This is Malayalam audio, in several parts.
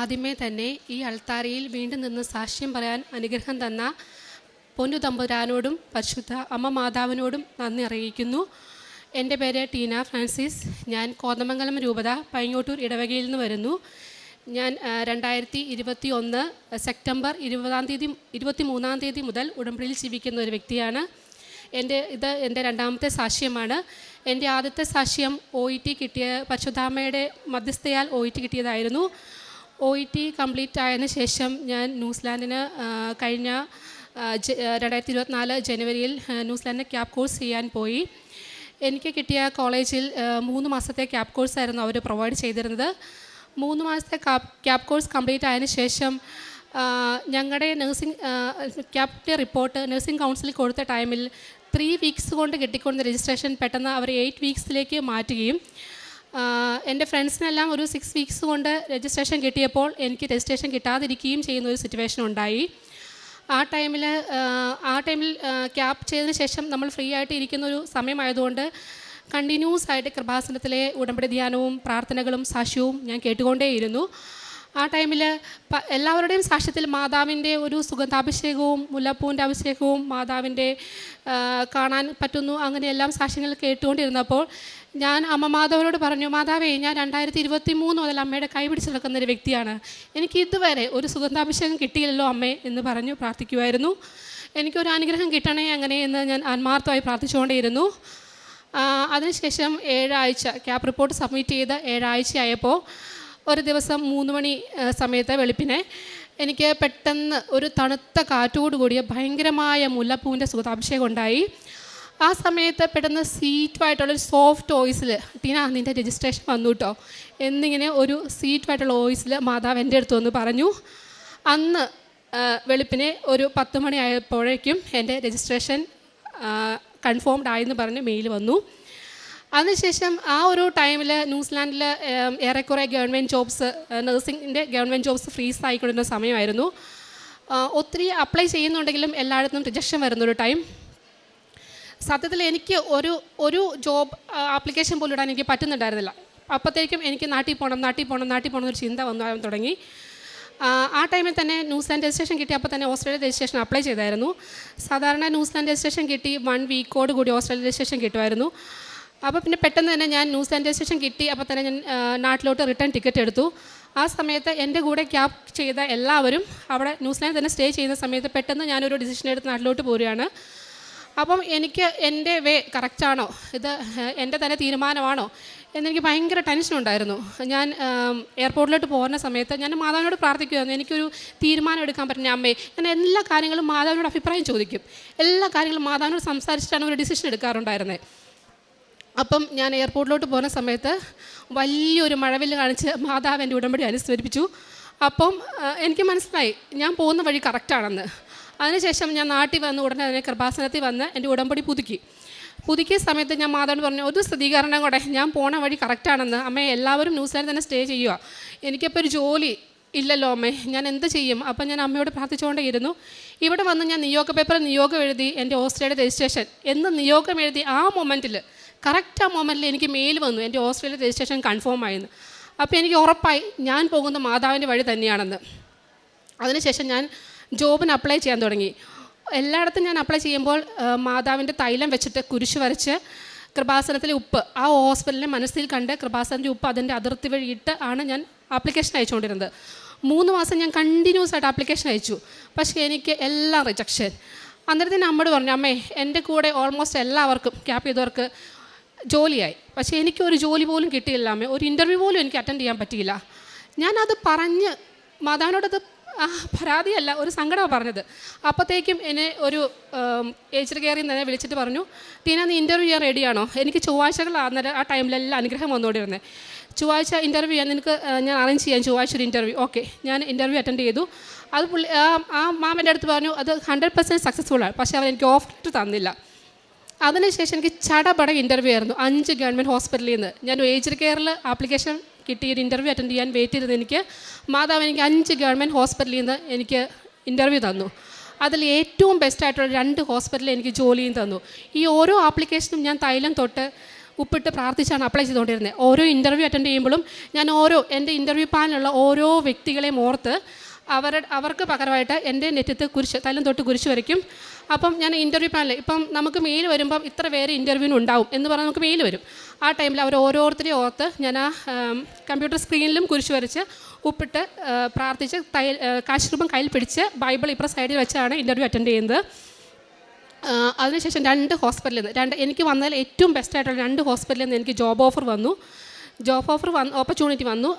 ആദ്യമേ തന്നെ ഈ അൾത്താരയിൽ വീണ്ടും നിന്ന് സാക്ഷ്യം പറയാൻ അനുഗ്രഹം തന്ന പൊന്നു തമ്പുരാനോടും പരിശുദ്ധ അമ്മ മാതാവിനോടും നന്ദി അറിയിക്കുന്നു. എന്റെ പേര് ടീന ഫ്രാൻസിസ്. ഞാൻ കോതമംഗലം രൂപത പൈങ്ങോട്ടൂർ ഇടവകയിൽ നിന്ന് വരുന്നു. ഞാൻ രണ്ടായിരത്തി ഇരുപത്തി ഒന്ന് സെപ്റ്റംബർ ഇരുപതാം തീയതി ഇരുപത്തി മൂന്നാം തീയതി മുതൽ ഉടമ്പടിയിൽ ജീവിക്കുന്ന ഒരു വ്യക്തിയാണ്. എന്റെ ഇത് എന്റെ രണ്ടാമത്തെ സാക്ഷ്യമാണ്. എന്റെ ആദ്യത്തെ സാക്ഷ്യം ഒ ഇ ടി കിട്ടിയ പരിശുദ്ധാമ്മയുടെ മധ്യസ്ഥയാൽ ഒ ഇ ടി കിട്ടിയതായിരുന്നു. ഒ ഇ ടി കംപ്ലീറ്റ് ആയതിനു ശേഷം ഞാൻ ന്യൂസിലാൻഡിന് കഴിഞ്ഞ രണ്ടായിരത്തി ഇരുപത്തിനാല് ജനുവരിയിൽ ന്യൂസിലാൻഡിന് ക്യാബ് കോഴ്സ് ചെയ്യാൻ പോയി. എനിക്ക് കിട്ടിയ കോളേജിൽ മൂന്ന് മാസത്തെ ക്യാബ് കോഴ്സായിരുന്നു അവർ പ്രൊവൈഡ് ചെയ്തിരുന്നത്. മൂന്ന് മാസത്തെ ക്യാബ് കോഴ്സ് കംപ്ലീറ്റ് ആയതിനു ശേഷം ഞങ്ങളുടെ നഴ്സിംഗ് ക്യാബിന്റെ റിപ്പോർട്ട് നഴ്സിംഗ് കൗൺസിലിൽ കൊടുത്ത ടൈമിൽ ത്രീ വീക്സ് കൊണ്ട് കിട്ടിക്കൊണ്ട രജിസ്ട്രേഷൻ പെട്ടെന്ന് അവർ എയ്റ്റ് വീക്സിലേക്ക് മാറ്റുകയും എന്റെ ഫ്രണ്ട്സിനെല്ലാം ഒരു സിക്സ് വീക്സ് കൊണ്ട് രജിസ്ട്രേഷൻ കിട്ടിയപ്പോൾ എനിക്ക് രജിസ്ട്രേഷൻ കിട്ടാതിരിക്കുകയും ചെയ്യുന്ന ഒരു സിറ്റുവേഷൻ ഉണ്ടായി. ആ ടൈമിൽ ആ ടൈമിൽ ക്യാപ് ചെയ്തതിന് ശേഷം നമ്മൾ ഫ്രീ ആയിട്ട് ഇരിക്കുന്ന ഒരു സമയമായതുകൊണ്ട് കണ്ടിന്യൂസ് ആയിട്ട് കൃപാസനത്തിലെ ഉടമ്പടി ധ്യാനവും പ്രാർത്ഥനകളും സാക്ഷ്യവും ഞാൻ കേട്ടുകൊണ്ടേയിരുന്നു. ആ ടൈമിൽ എല്ലാവരുടെയും സാക്ഷ്യത്തിൽ മാതാവിന്റെ ഒരു സുഗന്ധാഭിഷേകവും മുല്ലപ്പൂവിന്റെ അഭിഷേകവും മാതാവിന്റെ കാണാൻ പറ്റുന്നു അങ്ങനെയെല്ലാം സാക്ഷ്യങ്ങൾ കേട്ടുകൊണ്ടിരുന്നപ്പോൾ ഞാൻ അമ്മ മാധവനോട് പറഞ്ഞു മാതാവേ ഞാൻ രണ്ടായിരത്തി ഇരുപത്തി മൂന്ന് മുതൽ അമ്മയുടെ കൈ പിടിച്ച് നടക്കുന്ന ഒരു വ്യക്തിയാണ്. എനിക്ക് ഇതുവരെ ഒരു സുഗന്ധാഭിഷേകം കിട്ടിയില്ലല്ലോ അമ്മേ എന്ന് പറഞ്ഞു പ്രാർത്ഥിക്കുമായിരുന്നു എനിക്കൊരു അനുഗ്രഹം കിട്ടണേ അങ്ങനെ എന്ന് ഞാൻ ആത്മാർത്ഥമായി പ്രാർത്ഥിച്ചുകൊണ്ടേയിരുന്നു. അതിനുശേഷം ഏഴാഴ്ച ക്യാബ് റിപ്പോർട്ട് സബ്മിറ്റ് ചെയ്ത് ഏഴാഴ്ചയായപ്പോൾ ഒരു ദിവസം മൂന്ന് മണി സമയത്ത് വെളുപ്പിനെ എനിക്ക് പെട്ടെന്ന് ഒരു തണുത്ത കാറ്റോടുകൂടിയ ഭയങ്കരമായ മുല്ലപ്പൂവിന്റെ സുഗതാഭിഷേകം ഉണ്ടായി. ആ സമയത്ത് പെട്ടെന്ന് സീറ്റുമായിട്ടുള്ളൊരു സോഫ്റ്റ് വോയിസിൽ ടീന നിന്റെ രജിസ്ട്രേഷൻ വന്നു കേട്ടോ എന്നിങ്ങനെ ഒരു സീറ്റുമായിട്ടുള്ള വോയിസിൽ മാതാവ് എന്റെ അടുത്ത് വന്ന് പറഞ്ഞു അന്ന് വെളുപ്പിനെ ഒരു പത്ത് മണിയായപ്പോഴേക്കും എന്റെ രജിസ്ട്രേഷൻ കൺഫേംഡ് ആയെന്ന് പറഞ്ഞ് മെയിൽ വന്നു. അതിനുശേഷം ആ ഒരു ടൈമിൽ ന്യൂസിലാൻഡിൽ ഏറെക്കുറെ ഗവൺമെന്റ് ജോബ്സ് നഴ്സിംഗിന്റെ ഗവൺമെന്റ് ജോബ്സ് ഫ്രീസ് ആയിക്കൊണ്ടിരുന്ന സമയമായിരുന്നു. ഒത്തിരി അപ്ലൈ ചെയ്യുന്നുണ്ടെങ്കിലും എല്ലായിടത്തും റിജക്ഷൻ വരുന്നൊരു ടൈം സത്യത്തിൽ എനിക്ക് ഒരു ഒരു ജോബ് ആപ്ലിക്കേഷൻ പോലും ഇടാൻ എനിക്ക് പറ്റുന്നുണ്ടായിരുന്നില്ല. അപ്പോഴത്തേക്കും എനിക്ക് നാട്ടിൽ പോകണം നാട്ടിൽ പോകണം നാട്ടിൽ പോകണം എന്നൊരു ചിന്ത വന്നു തുടങ്ങി. ആ, ടൈമിൽ തന്നെ ന്യൂസിലാൻഡ് രജിസ്ട്രേഷൻ കിട്ടി അപ്പോൾ തന്നെ ഓസ്ട്രേലിയ രജിസ്ട്രേഷൻ അപ്ലൈ ചെയ്തായിരുന്നു. സാധാരണ ന്യൂസിലാൻഡ് രജിസ്ട്രേഷൻ കിട്ടി വൺ വീക്കോട് കൂടി ഓസ്ട്രേലിയ രജിസ്ട്രേഷൻ കിട്ടുമായിരുന്നു. അപ്പോൾ പിന്നെ പെട്ടെന്ന് തന്നെ ഞാൻ ന്യൂസിലാൻഡ് രജിസ്ട്രേഷൻ കിട്ടി അപ്പോൾ തന്നെ ഞാൻ നാട്ടിലോട്ട് റിട്ടേൺ ടിക്കറ്റ് എടുത്തു. ആ സമയത്ത് എന്റെ കൂടെ ക്യാബ് ചെയ്ത എല്ലാവരും അവിടെ ന്യൂസിലാൻഡ് തന്നെ സ്റ്റേ ചെയ്യുന്ന സമയത്ത് പെട്ടെന്ന് ഞാനൊരു ഡിസിഷൻ എടുത്ത് നാട്ടിലോട്ട് പോരുകയാണ്. അപ്പം എനിക്ക് എന്റെ വേ കറക്റ്റാണോ ഇത് എന്റെ തന്നെ തീരുമാനമാണോ? എന്നെനിക്ക് ഭയങ്കര ടെൻഷൻ ഉണ്ടായിരുന്നു. ഞാൻ എയർപോർട്ടിലോട്ട് പോകുന്ന സമയത്ത് ഞാൻ മാതാവിനോട് പ്രാർത്ഥിക്കുമായിരുന്നു എനിക്കൊരു തീരുമാനം എടുക്കാൻ പറ്റുന്ന അമ്മേ ഞാൻ എല്ലാ കാര്യങ്ങളും മാതാവിനോട് അഭിപ്രായം ചോദിക്കും. എല്ലാ കാര്യങ്ങളും മാതാവിനോട് സംസാരിച്ചിട്ടാണ് ഒരു ഡിസിഷൻ എടുക്കാറുണ്ടായിരുന്നത് അപ്പം ഞാൻ എയർപോർട്ടിലോട്ട് പോകുന്ന സമയത്ത് വലിയൊരു മഴവില്ല് കാണിച്ച് മാതാവ് എന്റെ ഉടമ്പടി അനുസ്മരിപ്പിച്ചു. അപ്പം എനിക്ക് മനസ്സിലായി ഞാൻ പോകുന്ന വഴി കറക്റ്റാണെന്ന് അതിനുശേഷം ഞാൻ നാട്ടിൽ വന്ന് ഉടനെ അതിനെ കൃപാസനത്തിൽ വന്ന് എന്റെ ഉടമ്പടി പുതുക്കി. പുതുക്കിയ സമയത്ത് ഞാൻ മാതാവിനോട് പറഞ്ഞു ഒരു സ്ഥിരീകരണം കൂടെ ഞാൻ പോണ വഴി കറക്റ്റാണെന്ന് അമ്മ എല്ലാവരും ന്യൂസിലാൻഡ് തന്നെ സ്റ്റേ ചെയ്യുക. എനിക്കിപ്പോൾ ഒരു ജോലി ഇല്ലല്ലോ അമ്മേ ഞാൻ എന്ത് ചെയ്യും? അപ്പം ഞാൻ അമ്മയോട് പ്രാർത്ഥിച്ചുകൊണ്ടേ ഇരുന്നു ഇവിടെ വന്ന് ഞാൻ നിയോഗ പേപ്പർ നിയോഗം എഴുതി എന്റെ ഓസ്ട്രേലിയ രജിസ്ട്രേഷൻ എന്ന് നിയോഗം എഴുതി ആ മൊമെന്റിൽ കറക്റ്റ് ആ മൊമെന്റിൽ എനിക്ക് മെയിൽ വന്നു എന്റെ ഓസ്ട്രേലിയ രജിസ്ട്രേഷൻ കൺഫേം ആയെന്ന്. അപ്പോൾ എനിക്ക് ഉറപ്പായി ഞാൻ പോകുന്ന മാതാവിന്റെ വഴി തന്നെയാണെന്ന്. അതിനുശേഷം ഞാൻ ജോബിന് അപ്ലൈ ചെയ്യാൻ തുടങ്ങി. എല്ലായിടത്തും ഞാൻ അപ്ലൈ ചെയ്യുമ്പോൾ മാതാവിന്റെ തൈലം വെച്ചിട്ട് കുരിശ് വരച്ച് കൃപാസനത്തിലെ ഉപ്പ് ആ ഹോസ്പിറ്റലിനെ മനസ്സിൽ കണ്ട് കൃപാസനത്തിന്റെ ഉപ്പ് അതിന്റെ അതിർത്തി വഴി ഇട്ട് ആണ് ഞാൻ ആപ്ലിക്കേഷൻ അയച്ചുകൊണ്ടിരുന്നത്. മൂന്ന് മാസം ഞാൻ കണ്ടിന്യൂസ് ആയിട്ട് ആപ്ലിക്കേഷൻ അയച്ചു. പക്ഷേ എനിക്ക് എല്ലാം റിജക്ഷൻ അന്നേരത്തിന് അമ്മയോട് പറഞ്ഞു അമ്മേ എന്റെ കൂടെ ഓൾമോസ്റ്റ് എല്ലാവർക്കും ക്യാപ് ചെയ്തവർക്ക് ജോലിയായി. പക്ഷേ എനിക്ക് ഒരു ജോലി പോലും കിട്ടിയില്ല അമ്മേ. ഒരു ഇന്റർവ്യൂ പോലും എനിക്ക് അറ്റൻഡ് ചെയ്യാൻ പറ്റിയില്ല. ഞാനത് പറഞ്ഞ് മാതാവിനോടത് പരാതിയല്ല ഒരു സങ്കടമാണ് പറഞ്ഞത്. അപ്പോഴത്തേക്കും എന്നെ ഒരു ഏച്ചർ കയറി നിന്ന് വിളിച്ചിട്ട് പറഞ്ഞു ടീന നീ ഇന്റർവ്യൂ ചെയ്യാൻ റെഡിയാണോ എനിക്ക് ചൊവ്വാഴ്ചകളാണ് ആ ടൈമിലെല്ലാം അനുഗ്രഹം വന്നുകൊണ്ടിരുന്നത് ചൊവ്വാഴ്ച ഇന്റർവ്യൂ ചെയ്യാൻ നിനക്ക് ഞാൻ അറേഞ്ച് ചെയ്യാം ചൊവ്വാഴ്ച ഒരു ഇന്റർവ്യൂ ഓക്കെ ഞാൻ ഇന്റർവ്യൂ അറ്റൻഡ് ചെയ്തു. അത് പുള്ളി ആ മാമന്റെ അടുത്ത് പറഞ്ഞു അത് ഹൺഡ്രഡ് പെർസെന്റ് ആണ്. പക്ഷേ അവർ എനിക്ക് ഓഫർ തന്നില്ല. അതിനുശേഷം എനിക്ക് ചടപട ഇന്റർവ്യൂ ആയിരുന്നു അഞ്ച് ഗവൺമെന്റ് ഹോസ്പിറ്റലിൽ നിന്ന് ഞാൻ ഏജ് കെയറിൽ ആപ്ലിക്കേഷൻ കിട്ടി ഒരു ഇന്റർവ്യൂ അറ്റൻഡ് ചെയ്യാൻ വെയിറ്റ് ചെയ്തത് എനിക്ക് മാതാവ് എനിക്ക് അഞ്ച് ഗവൺമെന്റ് ഹോസ്പിറ്റലിൽ നിന്ന് എനിക്ക് ഇന്റർവ്യൂ തന്നു. അതിൽ ഏറ്റവും ബെസ്റ്റായിട്ടുള്ള രണ്ട് ഹോസ്പിറ്റലിൽ എനിക്ക് ജോലിയും തന്നു. ഈ ഓരോ ആപ്ലിക്കേഷനും ഞാൻ തൈലം തൊട്ട് ഉപ്പിട്ട് പ്രാർത്ഥിച്ചാണ് അപ്ലൈ ചെയ്തുകൊണ്ടിരുന്നത്. ഓരോ ഇന്റർവ്യൂ അറ്റൻഡ് ചെയ്യുമ്പോഴും ഞാൻ ഓരോ എന്റെ ഇന്റർവ്യൂ പാനിലുള്ള ഓരോ വ്യക്തികളെയും ഓർത്ത് അവരുടെ അവർക്ക് പകരമായിട്ട് എന്റെ നെറ്റത്ത് കുരിശ് തലം തൊട്ട് കുരിശ് വരയ്ക്കും. അപ്പം ഞാൻ ഇന്റർവ്യൂ പാനൽ ഇപ്പം നമുക്ക് മെയിൽ വരുമ്പം ഇത്ര പേര് ഇന്റർവ്യൂവിന് ഉണ്ടാവും എന്ന് പറഞ്ഞാൽ നമുക്ക് മെയിൽ വരും. ആ ടൈമിൽ അവർ ഓരോരുത്തരെയും ഓർത്ത് ഞാൻ ആ കമ്പ്യൂട്ടർ സ്ക്രീനിലും കുരിശ് വരച്ച് ഉപ്പിട്ട് പ്രാർത്ഥിച്ച് തൈ കാശുരൂപം കയ്യിൽ പിടിച്ച് ബൈബിൾ ഇപ്പുറം സൈഡിൽ വെച്ചാണ് ഇന്റർവ്യൂ അറ്റൻഡ് ചെയ്യുന്നത്. അതിനുശേഷം രണ്ട് ഹോസ്പിറ്റലിൽ നിന്ന് രണ്ട് എനിക്ക് വന്നതിൽ ഏറ്റവും ബെസ്റ്റ് ആയിട്ടുള്ള രണ്ട് ഹോസ്പിറ്റലിൽ നിന്ന് എനിക്ക് ജോബ് ഓഫർ വന്നു. ജോബ് ഓഫർ വന്ന് ഓപ്പർച്യൂണിറ്റി വന്നു.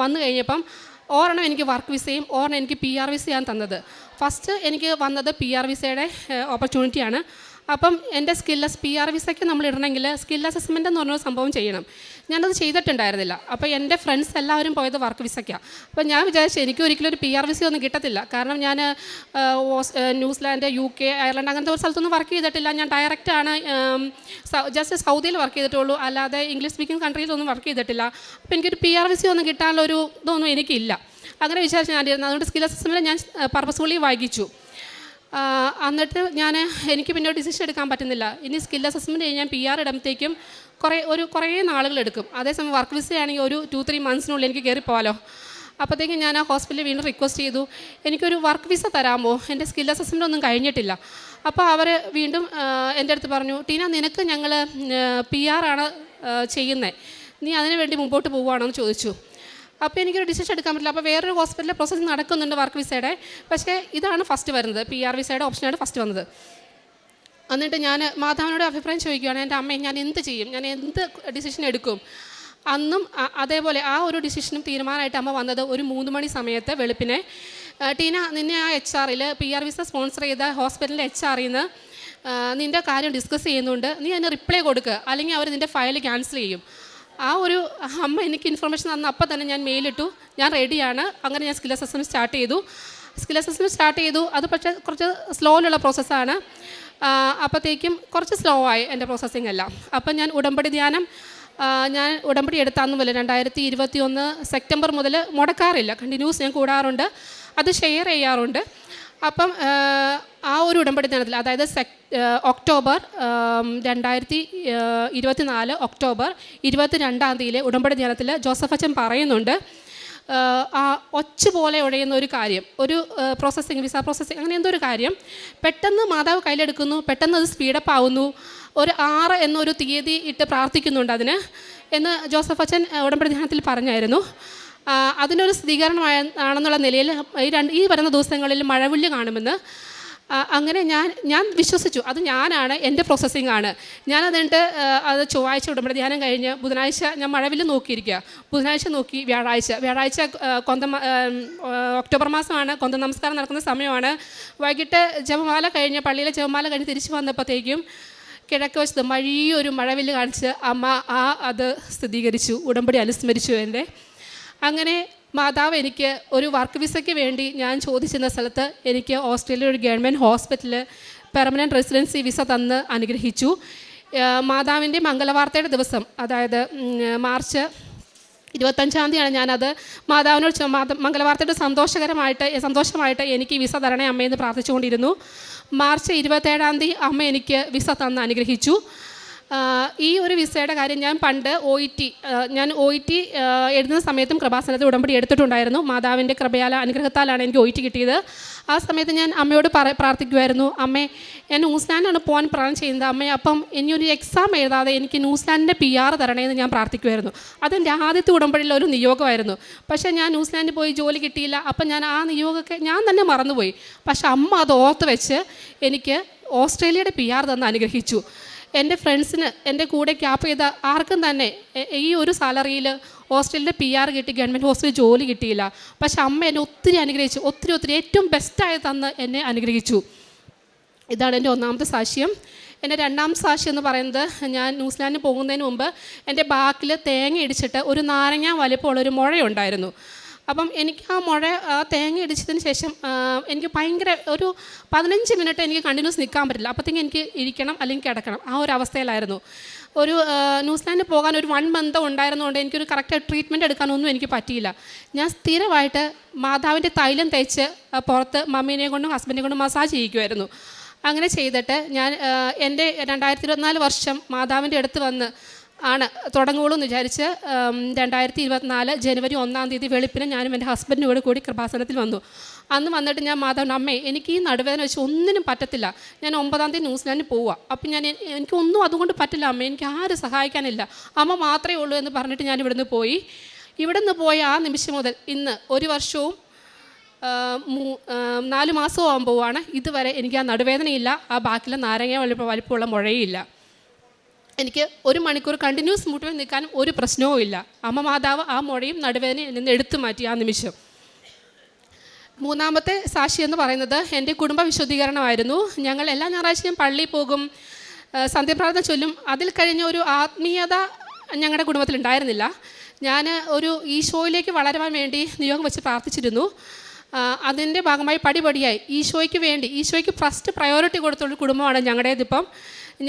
വന്നു കഴിഞ്ഞപ്പം ഒരെണ്ണം എനിക്ക് വർക്ക് വിസയും ഒരെണ്ണം എനിക്ക് പി ആർ വിസയാണ് തന്നത്. ഫസ്റ്റ് എനിക്ക് വന്നത് പി ആർ വിസയുടെ ഓപ്പർച്യൂണിറ്റിയാണ് അപ്പം എന്റെ സ്കില്ലസ് പി ആർ വിസയ്ക്ക് നമ്മൾ ഇടണമെങ്കിൽ സ്കിൽ അസസ്മെന്റ് എന്ന് പറഞ്ഞൊരു സംഭവം ചെയ്യണം. ഞാനത് ചെയ്തിട്ടുണ്ടായിരുന്നില്ല. അപ്പോൾ എന്റെ ഫ്രണ്ട്സ് എല്ലാവരും പോയത് വർക്ക് വിസയ്ക്കാണ് അപ്പോൾ ഞാൻ വിചാരിച്ചു എനിക്ക് ഒരിക്കലും ഒരു പി ആർ വിസ ഒന്നും കിട്ടത്തില്ല. കാരണം ഞാൻ ന്യൂസിലാൻഡ് യു കെ അയർലൻഡ് അങ്ങനത്തെ ഒരു സ്ഥലത്തൊന്നും വർക്ക് ചെയ്തിട്ടില്ല. ഞാൻ ഡയറക്റ്റാണ് ജസ്റ്റ് സൗദിയിൽ വർക്ക് ചെയ്തിട്ടുള്ളൂ. അല്ലാതെ ഇംഗ്ലീഷ് സ്പീക്കിംഗ് കൺട്രിയിലൊന്നും വർക്ക് ചെയ്തിട്ടില്ല. അപ്പോൾ എനിക്കൊരു പി ആർ വിസി ഒന്നും കിട്ടാനുള്ള ഒരു ഇതൊന്നും എനിക്കില്ല. അങ്ങനെ വിചാരിച്ച് ഞാൻ ഇരുന്നത്. അതുകൊണ്ട് സ്കിൽ അസസ്മെന്റ് ഞാൻ പർപ്പസ്ഫുള്ളി വായിച്ചു. എന്നിട്ട് ഞാൻ എനിക്ക് പിന്നെ ഡിസിഷൻ എടുക്കാൻ പറ്റുന്നില്ല. ഇനി സ്കിൽ അസസ്മെന്റ് ഞാൻ പി ആർ ഇടുമ്പോഴത്തേക്കും കുറേ ഒരു കുറേ നാളുകൾ എടുക്കും. അതേസമയം വർക്ക് വിസ ആണെങ്കിൽ ഒരു ടു ത്രീ മന്ത്സിനുള്ളിൽ എനിക്ക് കയറി പോകാമല്ലോ അപ്പോഴത്തേക്കും ഞാൻ ആ ഹോസ്പിറ്റലിൽ വീണ്ടും റിക്വസ്റ്റ് ചെയ്തു. എനിക്കൊരു വർക്ക് വിസ തരാമോ? എന്റെ സ്കിൽ അസസ്മെന്റ് ഒന്നും കഴിഞ്ഞിട്ടില്ല. അപ്പോൾ അവർ വീണ്ടും എന്റെ അടുത്ത് പറഞ്ഞു ടീന നിനക്ക് ഞങ്ങൾ പി ആർ ആണ് ചെയ്യുന്നത് നീ അതിനു വേണ്ടി മുമ്പോട്ട് പോവുകയാണോ എന്ന് ചോദിച്ചു. അപ്പോൾ എനിക്കൊരു ഡിസിഷൻ എടുക്കാൻ പറ്റില്ല. അപ്പോൾ വേറൊരു ഹോസ്പിറ്റലിൽ പ്രോസസ്സ് നടക്കുന്നുണ്ട് വർക്ക് വിസയുടെ പക്ഷേ ഇതാണ് ഫസ്റ്റ് വരുന്നത്. പി ആർ വിസയുടെ ഓപ്ഷനാണ് ഫസ്റ്റ് വന്നത്. എന്നിട്ട് ഞാൻ മാതാവിനോട് അഭിപ്രായം ചോദിക്കുകയാണ് എന്റെ അമ്മയെ ഞാൻ എന്ത് ചെയ്യും? ഞാൻ എന്ത് ഡിസിഷൻ എടുക്കും? അന്നും അതേപോലെ ആ ഒരു ഡിസിഷനും തീരുമാനമായിട്ട് അമ്മ വന്നത് ഒരു മൂന്ന് മണി സമയത്ത് വെളുപ്പിനെ. ടീന നിന്നെ ആ എച്ച് ആറിൽ പി ആർ വിസ സ്പോൺസർ ചെയ്ത ഹോസ്പിറ്റലിന്റെ എച്ച് ആറിൽ നിന്ന് നിന്റെ കാര്യം ഡിസ്കസ് ചെയ്യുന്നുണ്ട്. നീ അതിന് റിപ്ലൈ കൊടുക്കുക അല്ലെങ്കിൽ അവർ നിന്റെ ഫയൽ ക്യാൻസൽ ചെയ്യും. ആ ഒരു അമ്മ എനിക്ക് ഇൻഫർമേഷൻ തന്ന അപ്പം തന്നെ ഞാൻ മെയിലിട്ടു ഞാൻ റെഡിയാണ് അങ്ങനെ ഞാൻ സ്കിൽ അസസ്മെന്റ് സ്റ്റാർട്ട് ചെയ്തു. സ്കിൽ അസസ്മെന്റ് സ്റ്റാർട്ട് ചെയ്തു. അത് പക്ഷേ കുറച്ച് സ്ലോയിലുള്ള പ്രോസസ്സാണ് അപ്പോഴത്തേക്കും കുറച്ച് സ്ലോ ആയി എന്റെ പ്രോസസ്സിംഗ് എല്ലാം. അപ്പം ഞാൻ ഉടമ്പടി ധ്യാനം ഞാൻ ഉടമ്പടി എടുത്താന്നും വല്ല രണ്ടായിരത്തി ഇരുപത്തി ഒന്ന് സെപ്റ്റംബർ മുതൽ മുടക്കാറില്ല. കണ്ടിന്യൂസ് ഞാൻ കൂടാറുണ്ട്. അത് ഷെയർ ചെയ്യാറുണ്ട്. അപ്പം ആ, ഒരു ഉടമ്പടി ദിനത്തിൽ അതായത് സെക് ഒക്ടോബർ രണ്ടായിരത്തി ഇരുപത്തി നാല് ഒക്ടോബർ ഇരുപത്തി രണ്ടാം തീയതിയിലെ ഉടമ്പടി ദിനത്തിൽ ജോസഫ് അച്ഛൻ പറയുന്നുണ്ട് ആ ഒച്ച പോലെ ഉഴയുന്ന ഒരു കാര്യം ഒരു പ്രോസസ്സിങ് വിസ പ്രോസസ്സിങ് അങ്ങനെ എന്തോ ഒരു കാര്യം പെട്ടെന്ന് മാതാവ് കയ്യിലെടുക്കുന്നു പെട്ടെന്ന് അത് സ്പീഡപ്പ് ആവുന്നു ഒരു ആറ് എന്നൊരു തീയതി ഇട്ട് പ്രാർത്ഥിക്കുന്നുണ്ട് അതിന് എന്ന് ജോസഫ് അച്ഛൻ ഉടമ്പടി ധ്യാനത്തിൽ പറഞ്ഞായിരുന്നു. അതിനൊരു സ്ഥിരീകരണമായ ആണെന്നുള്ള നിലയിൽ ഈ രണ്ട് ഈ വരുന്ന ദിവസങ്ങളിൽ മഴവില്ല് കാണുമെന്ന്. അങ്ങനെ ഞാൻ ഞാൻ വിശ്വസിച്ചു. അത് ഞാനാണ് എന്റെ പ്രോസസ്സിംഗ് ആണ്. ഞാൻ അതിനിട്ട് അത് ചൊവ്വാഴ്ച ഉടമ്പടി ധ്യാനം കഴിഞ്ഞ് ബുധനാഴ്ച ഞാൻ മഴവിൽ നോക്കിയിരിക്കുക ബുധനാഴ്ച നോക്കി വ്യാഴാഴ്ച. വ്യാഴാഴ്ച കൊന്ത ഒക്ടോബർ മാസമാണ്. കൊന്ത നമസ്കാരം നടക്കുന്ന സമയമാണ്. വൈകിട്ട് ജപമാല കഴിഞ്ഞ് പള്ളിയിലെ ജപമാല കഴിഞ്ഞ് തിരിച്ചു വന്നപ്പോഴത്തേക്കും കിഴക്ക് വശത്ത് മഴയൊരു മഴവില്ല് കാണിച്ച് അമ്മ ആ അത് സ്ഥിരീകരിച്ചു. ഉടമ്പടി അനുസ്മരിച്ചു എന്റെ. അങ്ങനെ മാതാവ് എനിക്ക് ഒരു വർക്ക് വിസയ്ക്ക് വേണ്ടി ഞാൻ ചോദിച്ചിരുന്ന സ്ഥലത്ത് എനിക്ക് ഓസ്ട്രേലിയ ഒരു ഗവൺമെന്റ് ഹോസ്പിറ്റലിൽ പെർമനന്റ് റെസിഡൻസി വിസ തന്ന് അനുഗ്രഹിച്ചു. മാതാവിന്റെ മംഗളവാർത്തയുടെ ദിവസം അതായത് മാർച്ച് ഇരുപത്തഞ്ചാം തീയതിയാണ് ഞാനത് മാതാവിനോട് മംഗളവാർത്തയുടെ സന്തോഷകരമായിട്ട് സന്തോഷമായിട്ട് എനിക്ക് വിസ തരണേ അമ്മയെന്ന് പ്രാർത്ഥിച്ചുകൊണ്ടിരുന്നു. മാർച്ച് ഇരുപത്തേഴാം തീയതി അമ്മ എനിക്ക് വിസ തന്ന് അനുഗ്രഹിച്ചു. ഈ ഒരു വിസയുടെ കാര്യം ഞാൻ പണ്ട് ഒ ഇ ടി ഞാൻ ഒ ഇ ടി എഴുതുന്ന സമയത്തും കൃപാസനത്തിൽ ഉടമ്പടി എടുത്തിട്ടുണ്ടായിരുന്നു. മാതാവിന്റെ കൃപയാല അനുഗ്രഹത്താലാണ് എനിക്ക് ഒ ഇ ടി കിട്ടിയത്. ആ സമയത്ത് ഞാൻ അമ്മയോട് പറ പ്രാർത്ഥിക്കുമായിരുന്നു അമ്മേ ഞാൻ ന്യൂസിലാൻഡാണ് പോകാൻ പ്ലാൻ ചെയ്യുന്നത്. അമ്മേ അപ്പം ഇനി ഒരു എക്സാം എഴുതാതെ എനിക്ക് ന്യൂസിലാൻഡിന്റെ പി ആർ തരണേന്ന് ഞാൻ പ്രാർത്ഥിക്കുമായിരുന്നു അതെന്റെ ആദ്യത്തെ ഉടമ്പടിയിലെ ഒരു നിയോഗമായിരുന്നു. പക്ഷേ ഞാൻ ന്യൂസിലാൻഡിൽ പോയി ജോലി കിട്ടിയില്ല. അപ്പം ഞാൻ ആ നിയോഗമൊക്കെ ഞാൻ തന്നെ മറന്നുപോയി. പക്ഷേ അമ്മ അത് ഓർത്ത് വെച്ച് എനിക്ക് ഓസ്ട്രേലിയയുടെ പി ആർ തന്ന് അനുഗ്രഹിച്ചു. എന്റെ ഫ്രണ്ട്സിന് എന്റെ കൂടെ ക്യാപ്പ് ചെയ്ത ആർക്കും തന്നെ ഈ ഒരു സാലറിയിൽ ഹോസ്റ്റലിന്റെ പി ആർ കിട്ടി ഗവൺമെന്റ് ഹോസ്റ്റലിൽ ജോലി കിട്ടിയില്ല. പക്ഷെ അമ്മ എന്നെ ഒത്തിരി അനുഗ്രഹിച്ചു. ഒത്തിരി ഒത്തിരി ഏറ്റവും ബെസ്റ്റായി തന്ന് എന്നെ അനുഗ്രഹിച്ചു. ഇതാണ് എന്റെ ഒന്നാമത്തെ സാക്ഷ്യം. എന്റെ രണ്ടാം സാക്ഷ്യം എന്ന് പറയുന്നത് ഞാൻ ന്യൂസിലാൻഡിൽ പോകുന്നതിന് മുമ്പ് എന്റെ ബാക്കിൽ തേങ്ങ ഇടിച്ചിട്ട് ഒരു നാരങ്ങ വലിപ്പമുള്ളൊരു മുഴയുണ്ടായിരുന്നു. അപ്പം എനിക്ക് ആ മുഴ ആ തേങ്ങ ഇടിച്ചതിന് ശേഷം എനിക്ക് ഭയങ്കര ഒരു പതിനഞ്ച് മിനിറ്റ് എനിക്ക് കണ്ടിന്യൂസ് നിൽക്കാൻ പറ്റില്ല. അപ്പോഴത്തേക്കും എനിക്ക് ഇരിക്കണം അല്ലെങ്കിൽ കിടക്കണം. ആ ഒരു അവസ്ഥയിലായിരുന്നു. ഒരു ന്യൂസിലാൻഡിൽ പോകാൻ ഒരു വൺ മന്ത് ഉണ്ടായിരുന്നതുകൊണ്ട് എനിക്കൊരു കറക്റ്റ് ട്രീറ്റ്മെന്റ് എടുക്കാനൊന്നും എനിക്ക് പറ്റിയില്ല. ഞാൻ സ്ഥിരമായിട്ട് മാതാവിന്റെ തൈലം തേച്ച് പുറത്ത് മമ്മീനെ കൊണ്ടും ഹസ്ബൻഡിനെ കൊണ്ടും മസാജ് ചെയ്യിക്കുമായിരുന്നു. അങ്ങനെ ചെയ്തിട്ട് ഞാൻ എന്റെ രണ്ടായിരത്തി ഇരുപത്തിനാല് വർഷം മാതാവിന്റെ അടുത്ത് വന്ന് ആണ്. തുടങ്ങുകയുള്ളൂ എന്ന് വിചാരിച്ച് രണ്ടായിരത്തി ഇരുപത്തിനാല് ജനുവരി ഒന്നാം തീയതി വെളുപ്പിന് ഞാനും എന്റെ ഹസ്ബൻഡിനോട് കൂടെ കൃപാസനത്തിൽ വന്നു. അന്ന് വന്നിട്ട് ഞാൻ മാതാവിന്റെ അമ്മേ എനിക്ക് ഈ നടുവേദന വെച്ച് ഒന്നിനും പറ്റത്തില്ല. ഞാൻ ഒമ്പതാം തീയതി ന്യൂസിലാൻഡിൽ പോവുക അപ്പം ഞാൻ എനിക്കൊന്നും അതുകൊണ്ട് പറ്റില്ല അമ്മ. എനിക്ക് ആരും സഹായിക്കാനില്ല. അമ്മ മാത്രമേ ഉള്ളൂ എന്ന് പറഞ്ഞിട്ട് ഞാൻ ഇവിടുന്ന് പോയി. ഇവിടുന്ന് പോയ ആ നിമിഷം മുതൽ ഇന്ന് ഒരു വർഷവും നാല് മാസവും ആകുമ്പോഴാണ് ഇതുവരെ എനിക്ക് ആ നടുവേദനയില്ല. ആ ബാക്കിലെ നാരങ്ങ വലിപ്പ വലിപ്പമുള്ള മുഴയില്ല. എനിക്ക് ഒരു മണിക്കൂർ കണ്ടിന്യൂസ് മുട്ടുവിൽ നിൽക്കാനും ഒരു പ്രശ്നവും ഇല്ല. അമ്മ മാതാവ് ആ മുഴയും നടുവേദനയിൽ നിന്ന് എടുത്തു മാറ്റി ആ നിമിഷം. മൂന്നാമത്തെ സാക്ഷി എന്ന് പറയുന്നത് എന്റെ കുടുംബ വിശുദ്ധീകരണമായിരുന്നു. ഞങ്ങൾ എല്ലാ ഞായറാഴ്ചയും പള്ളിയിൽ പോകും സന്ധ്യപ്രാർത്ഥന ചൊല്ലും. അതിൽ കഴിഞ്ഞ ഒരു ആത്മീയത ഞങ്ങളുടെ കുടുംബത്തിൽ ഉണ്ടായിരുന്നില്ല. ഞാൻ ഒരു ഈശോയിലേക്ക് വളരുവാൻ വേണ്ടി നിയോഗം വെച്ച് പ്രാർത്ഥിച്ചിരുന്നു. അതിന്റെ ഭാഗമായി പടിപടിയായി. ഈശോയ്ക്ക് വേണ്ടി ഈശോയ്ക്ക് ഫസ്റ്റ് പ്രയോറിറ്റി കൊടുത്തുള്ള കുടുംബമാണ് ഞങ്ങളുടേതിപ്പം.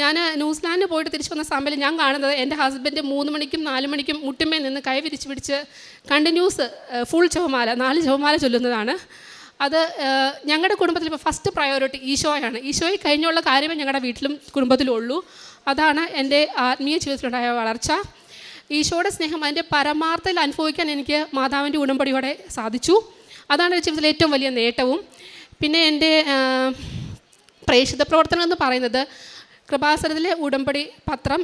ഞാൻ ന്യൂസിലാൻഡ് പോയിട്ട് തിരിച്ചു വന്ന സമയത്ത് ഞാൻ കാണുന്നത് എന്റെ ഹസ്ബൻഡ് മൂന്ന് മണിക്കും നാല് മണിക്കും മുട്ടുമേ നിന്ന് കൈ വിരിച്ച് പിടിച്ച് കണ്ടിന്യൂസ് ഫുൾ ചുവമാല നാല് ചുവമാല ചൊല്ലുന്നതാണ്. അത് ഞങ്ങളുടെ കുടുംബത്തിൽ ഇപ്പോൾ ഫസ്റ്റ് പ്രയോറിറ്റി ഈശോയാണ്. ഈശോയെ കഴിഞ്ഞുള്ള കാര്യമേ ഞങ്ങളുടെ വീട്ടിലും കുടുംബത്തിലും ഉള്ളൂ അതാണ് എന്റെ ആത്മീയ ജീവിതത്തിലുണ്ടായ വളർച്ച. ഈശോയുടെ സ്നേഹം അതിന്റെ പരമാർത്ഥത്തിൽ അനുഭവിക്കാൻ എനിക്ക് മാതാവിന്റെ ഉടമ്പടിയോടെ സാധിച്ചു. അതാണ് ജീവിതത്തിലെ ഏറ്റവും വലിയ നേട്ടവും. പിന്നെ എന്റെ പ്രേക്ഷിത പ്രവർത്തനം എന്ന് പറയുന്നത് കൃപാസനത്തിലെ ഉടമ്പടി പത്രം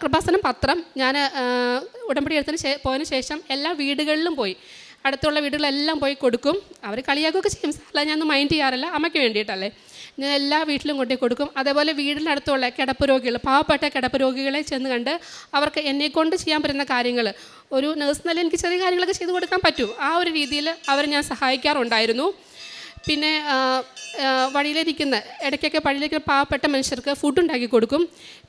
കൃപാസനം പത്രം ഞാൻ ഉടമ്പടി എടുത്തതിന് പോയതിനു ശേഷം എല്ലാ വീടുകളിലും പോയി. അടുത്തുള്ള വീടുകളെല്ലാം പോയി കൊടുക്കും. അവർ കളിയാക്കുകയൊക്കെ ചെയ്യും. അല്ല ഞാനൊന്നും മൈൻഡ് ചെയ്യാറില്ല. അമ്മയ്ക്ക് വേണ്ടിയിട്ടല്ലേ. ഞാൻ എല്ലാ വീട്ടിലും കൊണ്ടുപോയി കൊടുക്കും. അതേപോലെ വീടിനടുത്തുള്ള കിടപ്പ് രോഗികൾ പാവപ്പെട്ട കിടപ്പ് രോഗികളെ ചെന്ന് കണ്ട് അവർക്ക് എന്നെക്കൊണ്ട് ചെയ്യാൻ പറ്റുന്ന കാര്യങ്ങൾ. ഒരു നേഴ്സ് നില എനിക്ക് ചെറിയ കാര്യങ്ങളൊക്കെ ചെയ്തു കൊടുക്കാൻ പറ്റും. ആ ഒരു രീതിയിൽ അവരെ ഞാൻ സഹായിക്കാറുണ്ടായിരുന്നു. പിന്നെ വഴിയിലിരിക്കുന്ന ഇടയ്ക്കൊക്കെ വഴിയിലിരിക്കുന്ന പാവപ്പെട്ട മനുഷ്യർക്ക് ഫുഡ് ഉണ്ടാക്കി കൊടുക്കും.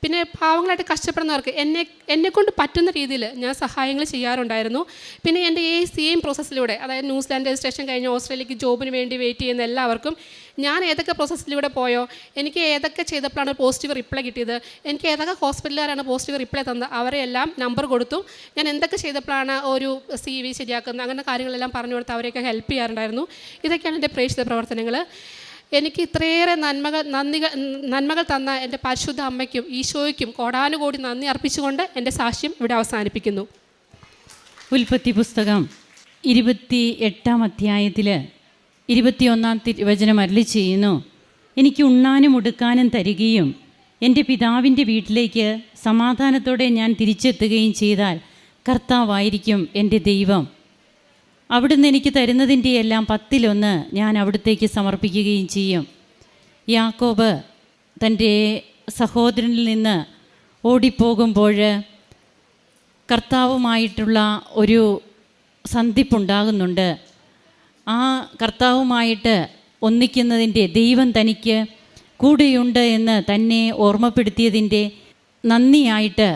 പിന്നെ പാവങ്ങളായിട്ട് കഷ്ടപ്പെടുന്നവർക്ക് എന്നെ എന്നെക്കൊണ്ട് പറ്റുന്ന രീതിയിൽ ഞാൻ സഹായങ്ങൾ ചെയ്യാറുണ്ടായിരുന്നു. പിന്നെ എന്റെ ഈ സെയിം പ്രോസസ്സിലൂടെ അതായത് ന്യൂസിലാൻഡ് രജിസ്ട്രേഷൻ കഴിഞ്ഞ് ഓസ്ട്രേലിയക്ക് ജോബിന് വേണ്ടി വെയിറ്റ് ചെയ്യുന്ന എല്ലാവർക്കും ഞാൻ ഏതൊക്കെ പ്രോസസ്സിലൂടെ പോയോ? എനിക്ക് ഏതൊക്കെ ചെയ്തപ്പോഴാണ് പോസിറ്റീവ് റിപ്ലൈ കിട്ടിയത്? എനിക്ക് ഏതൊക്കെ ഹോസ്പിറ്റലുകാരാണ് പോസിറ്റീവ് റിപ്ലൈ തന്നത്? അവരെല്ലാം നമ്പർ കൊടുത്തു. ഞാൻ എന്തൊക്കെ ചെയ്തപ്പോഴാണ് ഒരു സി വി ശരിയാക്കുന്നത്? അങ്ങനെ കാര്യങ്ങളെല്ലാം പറഞ്ഞു കൊടുത്ത് അവരെയൊക്കെ ഹെൽപ്പ് ചെയ്യാറുണ്ടായിരുന്നു. ഇതൊക്കെയാണ് എന്റെ പ്രേക്ഷിത പ്രവർത്തനങ്ങൾ. എനിക്ക് ഇത്രയേറെ നന്മകൾ നന്ദികൾ നന്മകൾ തന്ന എന്റെ പരിശുദ്ധ അമ്മയ്ക്കും ഈശോയ്ക്കും കോടാനുകോടി നന്ദി അർപ്പിച്ചുകൊണ്ട് എന്റെ സാക്ഷ്യം ഇവിടെ അവസാനിപ്പിക്കുന്നു. ഉൽപ്പത്തി പുസ്തകം ഇരുപത്തി എട്ടാം അധ്യായത്തിൽ ഇരുപത്തിയൊന്നാം തിരുവചനം അരളി ചെയ്യുന്നു. എനിക്ക് ഉണ്ണാനും ഉടുക്കാനും തരികയും എന്റെ പിതാവിന്റെ വീട്ടിലേക്ക് സമാധാനത്തോടെ ഞാൻ തിരിച്ചെത്തുകയും ചെയ്താൽ കർത്താവായിരിക്കും എന്റെ ദൈവം. അവിടുന്ന് എനിക്ക് തരുന്നതിന്റെ എല്ലാം പത്തിലൊന്ന് ഞാൻ അവിടത്തേക്ക് സമർപ്പിക്കുകയും ചെയ്യും. യാക്കോബ് തന്റെ സഹോദരനിൽ നിന്ന് ഓടിപ്പോകുമ്പോൾ കർത്താവുമായിട്ടുള്ള ഒരു സന്ധിപ്പുണ്ടാകുന്നുണ്ട്. ആ കർത്താവുമായിട്ട് ഒന്നിക്കുന്നതിന്റെ ദൈവം തനിക്ക് കൂടെയുണ്ട് എന്ന് തന്നെ ഓർമ്മപ്പെടുത്തിയതിന്റെ നന്ദിയായിട്ട്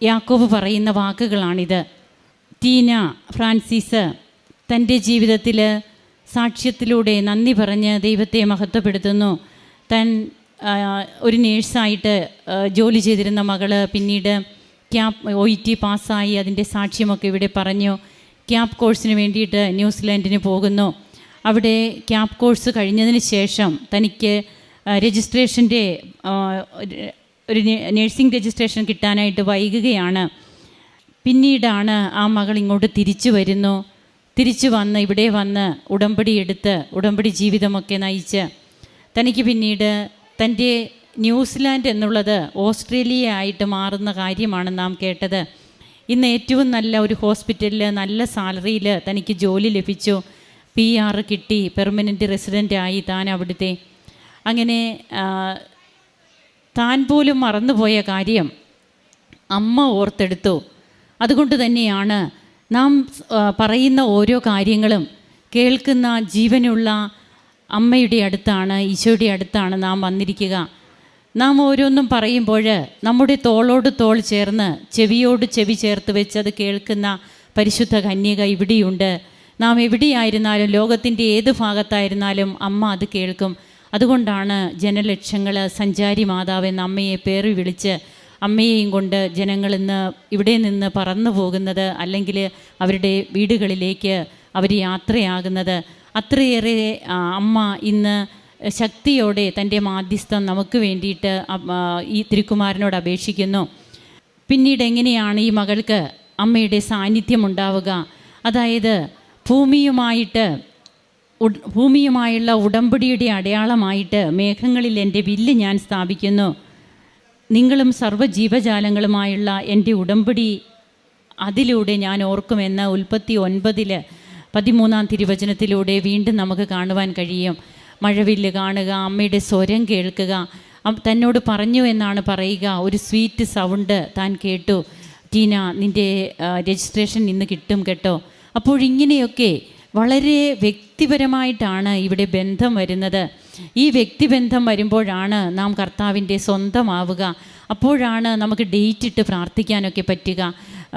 യാക്കോബ് പറയുന്ന വാക്കുകളാണിത്. ടീന ഫ്രാൻസിസ് തന്റെ ജീവിതത്തിൽ സാക്ഷ്യത്തിലൂടെ നന്ദി പറഞ്ഞ് ദൈവത്തെ മഹത്വപ്പെടുത്തുന്നു. താൻ ഒരു നേഴ്സായിട്ട് ജോലി ചെയ്തിരുന്ന മകൾ പിന്നീട് ക്യാപ് ഒ ഇ ടി പാസ്സായി അതിന്റെ സാക്ഷ്യമൊക്കെ ഇവിടെ പറഞ്ഞു. ക്യാപ് കോഴ്സിന് വേണ്ടിയിട്ട് ന്യൂസിലാൻഡിന് പോകുന്നു. അവിടെ ക്യാപ് കോഴ്സ് കഴിഞ്ഞതിന് ശേഷം തനിക്ക് രജിസ്ട്രേഷന്റെ ഒരു നേഴ്സിംഗ് രജിസ്ട്രേഷൻ കിട്ടാനായിട്ട് വൈകുകയാണ്. പിന്നീടാണ് ആ മകൾ ഇങ്ങോട്ട് തിരിച്ചു വരുന്നു. തിരിച്ചു വന്ന് ഇവിടെ വന്ന് ഉടമ്പടി എടുത്ത് ഉടമ്പടി ജീവിതമൊക്കെ നയിച്ച്. തനിക്ക് പിന്നീട് തന്റെ ന്യൂസിലാൻഡ് എന്നുള്ളത് ഓസ്ട്രേലിയ ആയിട്ട് മാറുന്ന കാര്യമാണ് നാം കേട്ടത്. ഇന്ന് ഏറ്റവും നല്ല ഒരു ഹോസ്പിറ്റലിൽ നല്ല സാലറിയിൽ തനിക്ക് ജോലി ലഭിച്ചു. പി ആർ കിട്ടി പെർമനന്റ് റെസിഡന്റ് ആയി താൻ അവിടുത്തെ. അങ്ങനെ താൻ പോലും മറന്നുപോയ കാര്യം അമ്മ ഓർത്തെടുത്തു. അതുകൊണ്ട് തന്നെയാണ് നാം പറയുന്ന ഓരോ കാര്യങ്ങളും കേൾക്കുന്ന ജീവനുള്ള അമ്മയുടെ അടുത്താണ് ഈശോയുടെ അടുത്താണ് നാം വന്നിരിക്കുക. നാം ഓരോന്നും പറയുമ്പോൾ നമ്മുടെ തോളോട് തോൾ ചേർന്ന് ചെവിയോട് ചെവി ചേർത്ത് വെച്ച് അത് കേൾക്കുന്ന പരിശുദ്ധ കന്യക ഇവിടെയുണ്ട്. നാം എവിടെയായിരുന്നാലും ലോകത്തിന്റെ ഏത് ഭാഗത്തായിരുന്നാലും അമ്മ അത് കേൾക്കും. അതുകൊണ്ടാണ് ജനലക്ഷങ്ങൾ സഞ്ചാരി മാതാവ് എന്ന അമ്മയെ പേറി വിളിച്ച് അമ്മയെയും കൊണ്ട് ജനങ്ങൾ ഇന്ന് ഇവിടെ നിന്ന് പറന്നു പോകുന്നത് അല്ലെങ്കിൽ അവരുടെ വീടുകളിലേക്ക് അവർ യാത്രയാകുന്നത്. അത്രയേറെ അമ്മ ഇന്ന് ശക്തിയോടെ തന്റെ മാധ്യസ്ഥം നമുക്ക് വേണ്ടിയിട്ട് ഈ തിരുക്കുമാരനോട് അപേക്ഷിക്കുന്നു. പിന്നീട് എങ്ങനെയാണ് ഈ മകൾക്ക് അമ്മയുടെ സാന്നിധ്യം ഉണ്ടാവുക? അതായത് ഭൂമിയുമായിട്ട് ഭൂമിയുമായുള്ള ഉടമ്പടിയുടെ അടയാളമായിട്ട് മേഘങ്ങളിൽ എന്റെ വില്ല് ഞാൻ സ്ഥാപിക്കുന്നു. നിങ്ങളും സർവജീവജാലങ്ങളുമായുള്ള എന്റെ ഉടമ്പടി അതിലൂടെ ഞാൻ ഓർക്കുമെന്ന് ഉൽപ്പത്തി ഒൻപതിൽ പതിമൂന്നാം തിരുവചനത്തിലൂടെ വീണ്ടും നമുക്ക് കാണുവാൻ കഴിയും. മഴവില്ല് കാണുക അമ്മയുടെ സ്വരം കേൾക്കുക തന്നോട് പറഞ്ഞു എന്നാണ് പറയുക. ഒരു സ്വീറ്റ് സൗണ്ട് താൻ കേട്ടു. ടീന നിന്റെ രജിസ്ട്രേഷൻ ഇന്ന് കിട്ടും കേട്ടോ. അപ്പോഴിങ്ങനെയൊക്കെ വളരെ വ്യക്തിപരമായിട്ടാണ് ഇവിടെ ബന്ധം വരുന്നത്. ഈ വ്യക്തിബന്ധം വരുമ്പോഴാണ് നാം കർത്താവിന്റെ സ്വന്തമാവുക. അപ്പോഴാണ് നമുക്ക് ഡേറ്റ് ഇട്ട് പ്രാർത്ഥിക്കാനൊക്കെ പറ്റുക.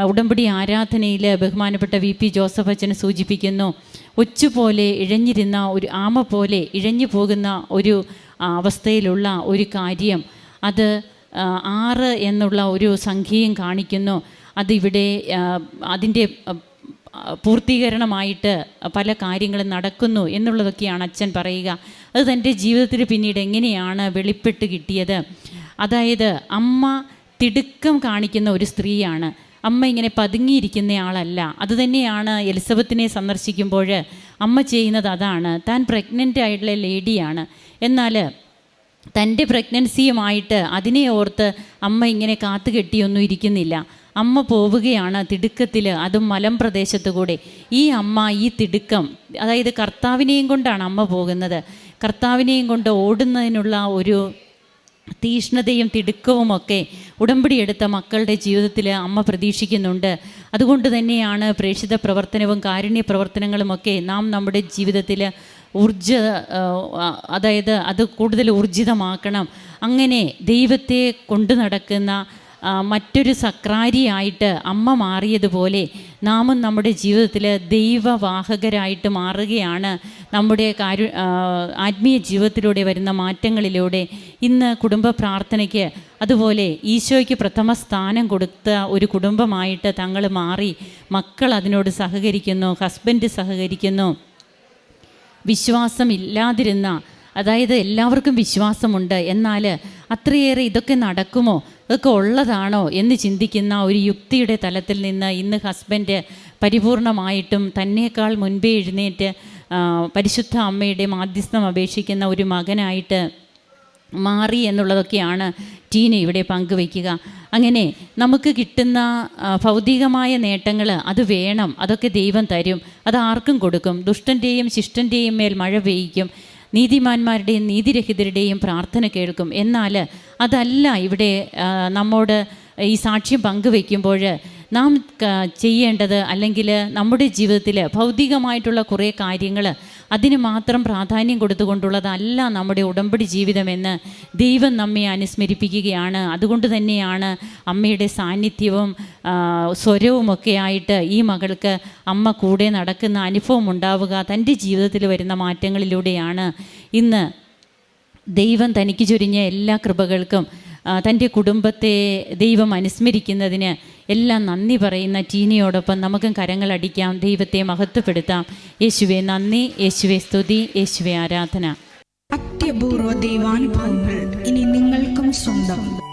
ഉടമ്പടി ആരാധനയിൽ ബഹുമാനപ്പെട്ട വി പി ജോസഫ് അച്ഛനെ സൂചിപ്പിക്കുന്നു. ഒച്ചുപോലെ ഇഴഞ്ഞിരുന്ന ഒരു ആമ പോലെ ഇഴഞ്ഞു പോകുന്ന ഒരു അവസ്ഥയിലുള്ള ഒരു കാര്യം. അത് ആറ് എന്നുള്ള ഒരു സംഖ്യയും കാണിക്കുന്നു. അതിവിടെ അതിന്റെ പൂർത്തീകരണമായിട്ട് പല കാര്യങ്ങളും നടക്കുന്നു എന്നുള്ളതൊക്കെയാണ് അച്ഛൻ പറയുക. അത് തന്റെ ജീവിതത്തിൽ പിന്നീട് എങ്ങനെയാണ് വെളിപ്പെട്ട് കിട്ടിയത്? അതായത് അമ്മ തിടുക്കം കാണിക്കുന്ന ഒരു സ്ത്രീയാണ്. അമ്മ ഇങ്ങനെ പതുങ്ങിയിരിക്കുന്ന ആളല്ല. അതുതന്നെയാണ് എലിസബത്തിനെ സന്ദർശിക്കുമ്പോൾ അമ്മ ചെയ്യുന്നത് അതാണ്. താൻ പ്രഗ്നന്റ് ആയിട്ടുള്ള ലേഡിയാണ്. എന്നാൽ തന്റെ പ്രഗ്നൻസിയുമായിട്ട് അതിനെ ഓർത്ത് അമ്മ ഇങ്ങനെ കാത്തു കെട്ടിയൊന്നും ഇരിക്കുന്നില്ല. അമ്മ പോവുകയാണ് തിടുക്കത്തിൽ അതും മലം പ്രദേശത്തു കൂടെ ഈ അമ്മ ഈ തിടുക്കം അതായത് കർത്താവിനെയും കൊണ്ടാണ് അമ്മ പോകുന്നത്. കർത്താവിനെയും കൊണ്ട് ഓടുന്നതിനുള്ള ഒരു തീഷ്ണതയും തിടുക്കവും ഒക്കെ ഉടമ്പടി എടുത്ത മക്കളുടെ ജീവിതത്തിൽ അമ്മ പ്രതീക്ഷിക്കുന്നുണ്ട്. അതുകൊണ്ട് തന്നെയാണ് പ്രേക്ഷിത പ്രവർത്തനവും കാരുണ്യ പ്രവർത്തനങ്ങളുമൊക്കെ നാം നമ്മുടെ ജീവിതത്തിൽ ഊർജ അതായത് അത് കൂടുതൽ ഊർജിതമാക്കണം. അങ്ങനെ ദൈവത്തെ കൊണ്ടു നടക്കുന്ന മറ്റൊരു സക്രാരിയായിട്ട് അമ്മ മാറിയതുപോലെ നാമും നമ്മുടെ ജീവിതത്തിൽ ദൈവവാഹകരായിട്ട് മാറുകയാണ്. നമ്മുടെ കാര്യ ആത്മീയ ജീവിതത്തിലൂടെ വരുന്ന മാറ്റങ്ങളിലൂടെ ഇന്ന് കുടുംബ പ്രാർത്ഥനയ്ക്ക് അതുപോലെ ഈശോയ്ക്ക് പ്രഥമ സ്ഥാനം കൊടുത്ത ഒരു കുടുംബമായിട്ട് തങ്ങൾ മാറി മക്കൾ അതിനോട് സഹകരിക്കുന്നു ഹസ്ബൻഡ് സഹകരിക്കുന്നു. വിശ്വാസമില്ലാതിരുന്ന അതായത് എല്ലാവർക്കും വിശ്വാസമുണ്ട് എന്നാൽ അത്രയേറെ ഇതൊക്കെ നടക്കുമോ? ഇതൊക്കെ ഉള്ളതാണോ എന്ന് ചിന്തിക്കുന്ന ഒരു യുക്തിയുടെ തലത്തിൽ നിന്ന് ഇന്ന് ഹസ്ബൻഡ് പരിപൂർണമായിട്ടും തന്നേക്കാൾ മുൻപേ എഴുന്നേറ്റ് പരിശുദ്ധ അമ്മയുടെ മാധ്യസ്ഥം അപേക്ഷിക്കുന്ന ഒരു മകനായിട്ട് മാറി എന്നുള്ളതൊക്കെയാണ് ടീന ഇവിടെ പങ്കുവയ്ക്കുക. അങ്ങനെ നമുക്ക് കിട്ടുന്ന ഭൗതികമായ നേട്ടങ്ങൾ അത് വേണം അതൊക്കെ ദൈവം തരും അത് ആർക്കും കൊടുക്കും. ദുഷ്ടന്റെയും ശിഷ്ടന്റെയും മേൽ മഴ പെയ്യിക്കും നീതിമാന്മാരുടെയും നീതിരഹിതരുടെയും പ്രാർത്ഥന കേൾക്കും. എന്നാൽ അതല്ല ഇവിടെ നമ്മോട് ഈ സാക്ഷ്യം പങ്കുവെക്കുമ്പോൾ നാം ചെയ്യേണ്ടത് അല്ലെങ്കിൽ നമ്മുടെ ജീവിതത്തിൽ ഭൗതികമായിട്ടുള്ള കുറേ കാര്യങ്ങൾ അതിന് മാത്രം പ്രാധാന്യം കൊടുത്തുകൊണ്ടുള്ളതല്ല നമ്മുടെ ഉടമ്പടി ജീവിതമെന്ന് ദൈവം നമ്മെ അനുസ്മരിപ്പിക്കുകയാണ്. അതുകൊണ്ട് തന്നെയാണ് അമ്മയുടെ സാന്നിധ്യവും സ്വരവും സ്വരവുമൊക്കെ ആയിട്ട് ഈ മകൾക്ക് അമ്മ കൂടെ നടക്കുന്ന അനുഭവം ഉണ്ടാവുക തന്റെ ജീവിതത്തിൽ വരുന്ന മാറ്റങ്ങളിലൂടെയാണ്. ഇന്ന് ദൈവം തനിക്ക് ചൊരിഞ്ഞ എല്ലാ കൃപകൾക്കും തന്റെ കുടുംബത്തെ ദൈവം അനുസ്മരിക്കുന്നതിന് എല്ലാം നന്ദി പറയുന്ന ടീനയോടൊപ്പം നമുക്കും കരങ്ങളടിക്കാം ദൈവത്തെ മഹത്വപ്പെടുത്താം. യേശുവെ നന്ദി യേശുവെ സ്തുതി യേശുവെ ആരാധന. അത്യപൂർവ ദൈവാനുഭവങ്ങൾ ഇനി നിങ്ങൾക്കും സ്വന്തം.